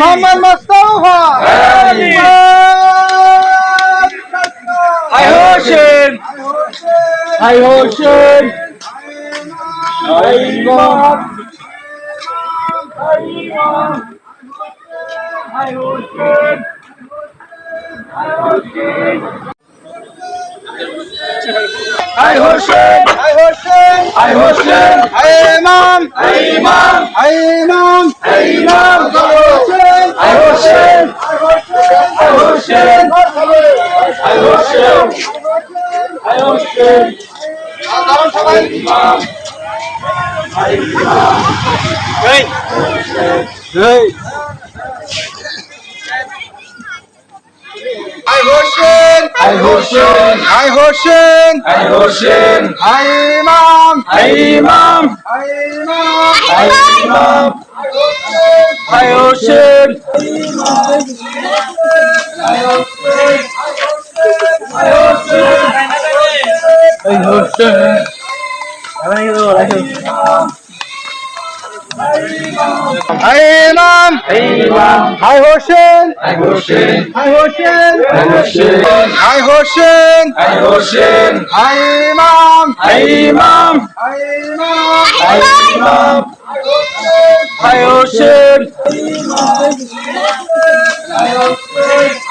মোহাম্মদ মোস্তফা। আলী। হাই হোসেন হাই হোসেন হাই ইমাম হাই ইমাম হাই হোসেন হাই হোসেন হাই হোসেন। ইমাম। ইমাম। ইমাম। ইমাম। হোসেন। হোসেন। হোসেন। হোসেন। হোসেন। সবাই। ইমাম ইমাম। এই। এই। হোসেন হাই হোসেন হাই হোসেন হাই হোসেন হাই ইমাম হাই ইমাম হাই ইমাম হাই ইমাম হাই হোসেন হাই হোসেন হাই ইমাম হাই ইমাম হাই হোসেন হাই হোসেন হাই হোসেন। হাই হোসেন। হাই হোসেন। হাই হোসেন হাই ইমাম। হাই ইমাম। হাই ইমাম হাই ইমাম হাই হোসেন হাই হোসেন হাই হোসেন।